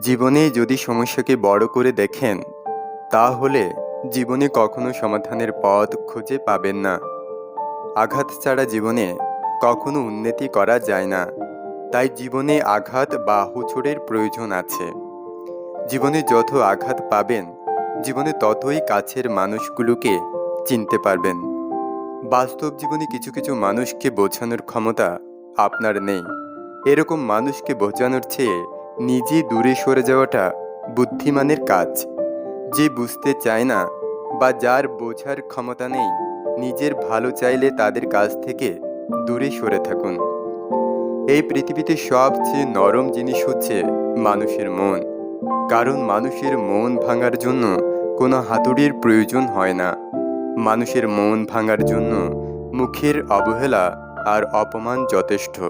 জীবনে যদি সমস্যাকে বড় করে দেখেন, তাহলে জীবনে কখনো সমাধানের পথ খুঁজে পাবেন না। আঘাত ছাড়া জীবনে কখনো উন্নতি করা যায় না। তাই জীবনে আঘাত বা হুচড়ের প্রয়োজন আছে। জীবনে যত আঘাত পাবেন, জীবনে ততই কাছের মানুষগুলোকে চিনতে পারবেন। বাস্তব জীবনে কিছু কিছু মানুষকে বোঝানোর ক্ষমতা আপনার নেই। এরকম মানুষকে বোঝানোর চেয়ে নিজে দূরে সরে যাওয়াটা বুদ্ধিমানের কাজ। যে বুঝতে চায় না বা যার বোঝার ক্ষমতা নেই, নিজের ভালো চাইলে তাদের কাছ থেকে দূরে সরে থাকুন। এই পৃথিবীতে সবচেয়ে নরম জিনিস হচ্ছে মানুষের মন। কারণ মানুষের মন ভাঙার জন্য কোনো হাতুড়ির প্রয়োজন হয় না। মানুষের মন ভাঙার জন্য মুখের অবহেলা আর অপমান যথেষ্ট।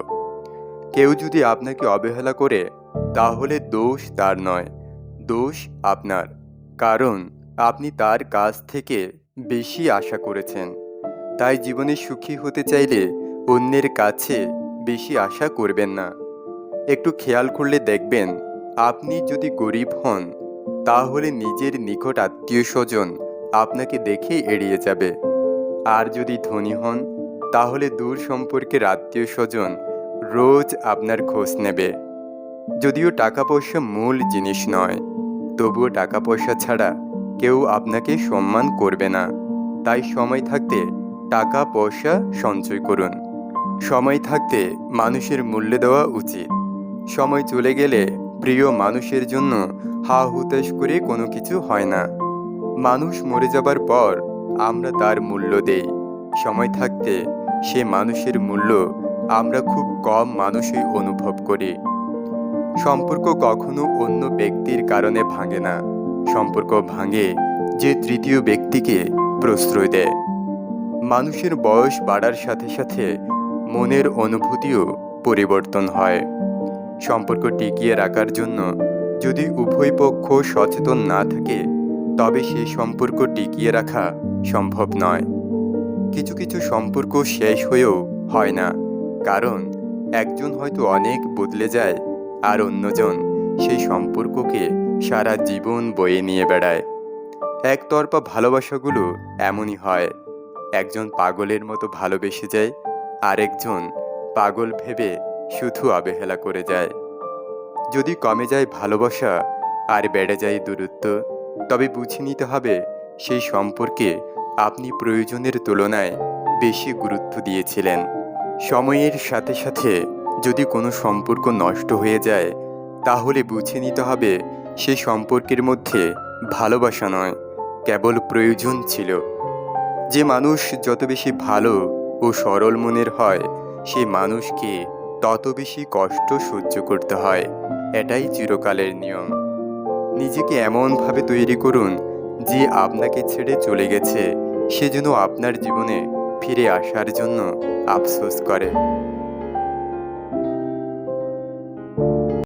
কেউ যদি আপনাকে অবহেলা করে, তাহলে দোষ তার নয়, দোষ আপনার, কারণ আপনি তার কাছ থেকে বেশি আশা করেছেন। তাই জীবনে সুখী হতে চাইলে অন্যের কাছে বেশি আশা করবেন না। একটু খেয়াল করলে দেখবেন, আপনি যদি গরিব হন, তাহলে নিজের নিকট আত্মীয় স্বজন আপনাকে দেখে এড়িয়ে যাবে। আর যদি ধনী হন, তাহলে দূর সম্পর্কের আত্মীয় স্বজন রোজ আপনার খোঁজ নেবে। যদিও টাকা পয়সা মূল জিনিস নয়, তবুও টাকা পয়সা ছাড়া কেউ আপনাকে সম্মান করবে না। তাই সময় থাকতে টাকা পয়সা সঞ্চয় করুন। সময় থাকতে মানুষের মূল্য দেওয়া উচিত। সময় চলে গেলে প্রিয় মানুষের জন্য হা হুতাশ করে কোনো কিছু হয় না। মানুষ মরে যাবার পর আমরা তার মূল্য দেই। সময় থাকতে সে মানুষের মূল্য আমরা খুব কম মানুষই অনুভব করি। সম্পর্ক কখনো অন্য ব্যক্তির কারণে ভাঙে না। সম্পর্ক ভাঙে যে তৃতীয় ব্যক্তিকে প্রশ্রয় দেয়। মানুষের বয়স বাড়ার সাথে সাথে মনের অনুভূতিও পরিবর্তন হয়। সম্পর্ক টিকিয়ে রাখার জন্য যদি উভয় পক্ষ সচেতন না থাকে, তবে সেই সম্পর্ক টিকিয়ে রাখা সম্ভব নয়। কিছু কিছু সম্পর্ক শেষ হয়েও হয় না। কারণ একজন হয়তো অনেক বদলে যায় আর অন্যজন সেই সম্পর্ককে সারা জীবন বয়ে নিয়ে বেড়ায়। একতরফা ভালোবাসাগুলো এমনই হয়, একজন পাগলের মতো ভালোবেসে যায়, আরেকজন পাগল ভেবে শুধু অবহেলা করে যায়। যদি কমে যায় ভালোবাসা আর বেড়ে যায় দূরত্ব, তবে বুঝে নিতে হবে সেই সম্পর্কে আপনি প্রয়োজনের তুলনায় বেশি গুরুত্ব দিয়েছিলেন। সময়ের সাথে সাথে যদি কোনো সম্পর্ক নষ্ট হয়ে যায়, তাহলে বুঝে নিতে হবে সে সম্পর্কের মধ্যে ভালোবাসা নয়, কেবল প্রয়োজন ছিল। যে মানুষ যত বেশি ভালো ও সরল মনের হয়, সে মানুষকে তত বেশি কষ্ট সহ্য করতে হয়, এটাই চিরকালের নিয়ম। নিজেকে এমনভাবে তৈরি করুন যে আপনাকে ছেড়ে চলে গেছে, সে যেন আপনার জীবনে ফিরে আসার জন্য আফসোস করে।